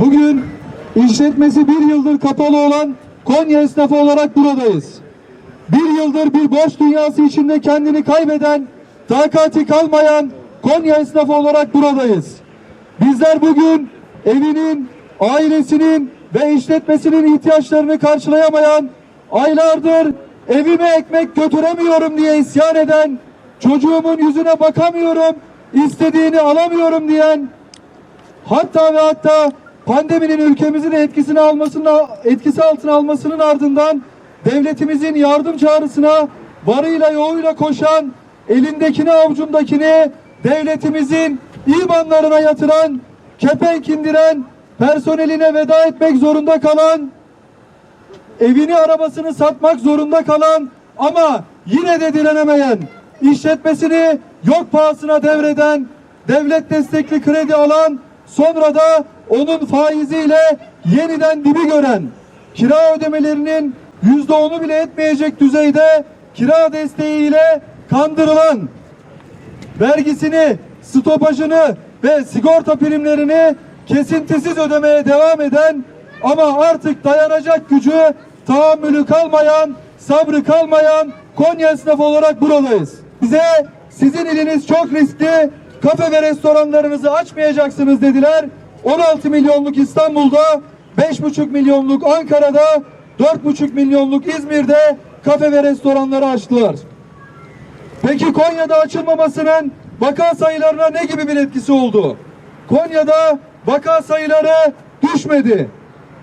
Bugün işletmesi bir yıldır kapalı olan Konya esnafı olarak buradayız. Bir yıldır bir borç dünyası içinde kendini kaybeden, takati kalmayan Konya esnafı olarak buradayız. Bizler bugün evinin, ailesinin ve işletmesinin ihtiyaçlarını karşılayamayan, aylardır evime ekmek götüremiyorum diye isyan eden, çocuğumun yüzüne bakamıyorum, istediğini alamıyorum diyen, hatta ve hatta pandeminin ülkemizin etkisini almasına etkisi altına almasının ardından devletimizin yardım çağrısına varıyla yoğuyla koşan elindekini avucundakini devletimizin imanlarına yatıran kepenk indiren personeline veda etmek zorunda kalan evini arabasını satmak zorunda kalan ama yine de direnemeyen işletmesini yok pahasına devreden devlet destekli kredi alan sonra da onun faiziyle yeniden dibi gören kira ödemelerinin yüzde onu bile etmeyecek düzeyde kira desteğiyle kandırılan vergisini, stopajını ve sigorta primlerini kesintisiz ödemeye devam eden ama artık dayanacak gücü, tahammülü kalmayan, sabrı kalmayan Konya esnafı olarak buradayız. Bize sizin iliniz çok riskli, kafe ve restoranlarınızı açmayacaksınız dediler. 16 milyonluk İstanbul'da, 5,5 milyonluk Ankara'da, 4,5 milyonluk İzmir'de kafe ve restoranları açtılar. Peki Konya'da açılmamasının vaka sayılarına ne gibi bir etkisi oldu? Konya'da vaka sayıları düşmedi.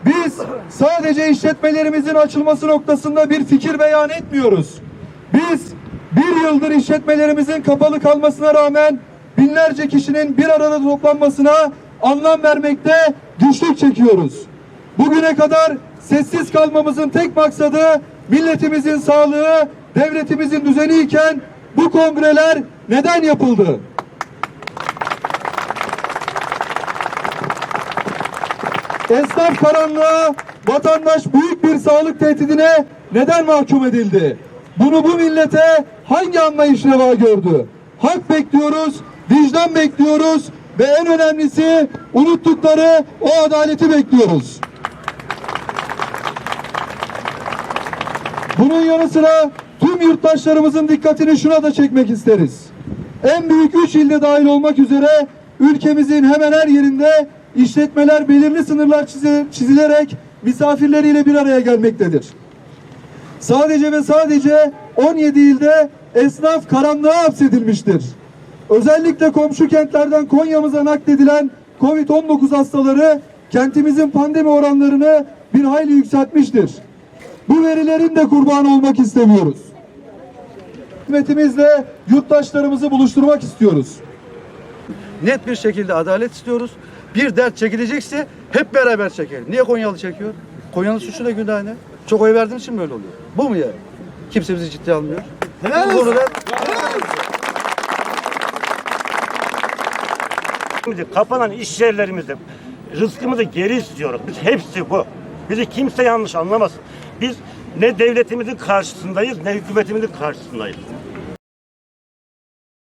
Biz sadece işletmelerimizin açılması noktasında bir fikir beyan etmiyoruz. Biz bir yıldır işletmelerimizin kapalı kalmasına rağmen binlerce kişinin bir arada toplanmasına anlam vermekte güçlük çekiyoruz. Bugüne kadar sessiz kalmamızın tek maksadı milletimizin sağlığı, devletimizin düzeni iken bu kongreler neden yapıldı? Esnaf karanlığa, vatandaş büyük bir sağlık tehdidine neden mahkum edildi? Bunu bu millete hangi anlayış reva gördü? Hak bekliyoruz, vicdan bekliyoruz ve en önemlisi unuttukları o adaleti bekliyoruz. Bunun yanı sıra tüm yurttaşlarımızın dikkatini şuna da çekmek isteriz. En büyük üç ilde dahil olmak üzere ülkemizin hemen her yerinde işletmeler belirli sınırlar çizilerek misafirleriyle bir araya gelmektedir. Sadece ve sadece 17 ilde esnaf karanlığa hapsedilmiştir. Özellikle komşu kentlerden Konya'mıza nakledilen Covid-19 hastaları kentimizin pandemi oranlarını bir hayli yükseltmiştir. Bu verilerin de kurbanı olmak istemiyoruz. Hizmetimizle yurttaşlarımızı buluşturmak istiyoruz. net bir şekilde adalet istiyoruz. Bir dert çekilecekse hep beraber çekelim. Niye Konyalı çekiyor? Konyalı suçu da günah ne? Çok oy verdiğin için böyle oluyor. Bu mu yani? Kimse bizi ciddiye almıyor. Bu konuda Şimdi kapanan iş yerlerimizde rızkımızı geri istiyoruz. Biz hepsi bu. Bizi kimse yanlış anlamasın. Biz ne devletimizin karşısındayız ne hükümetimizin karşısındayız.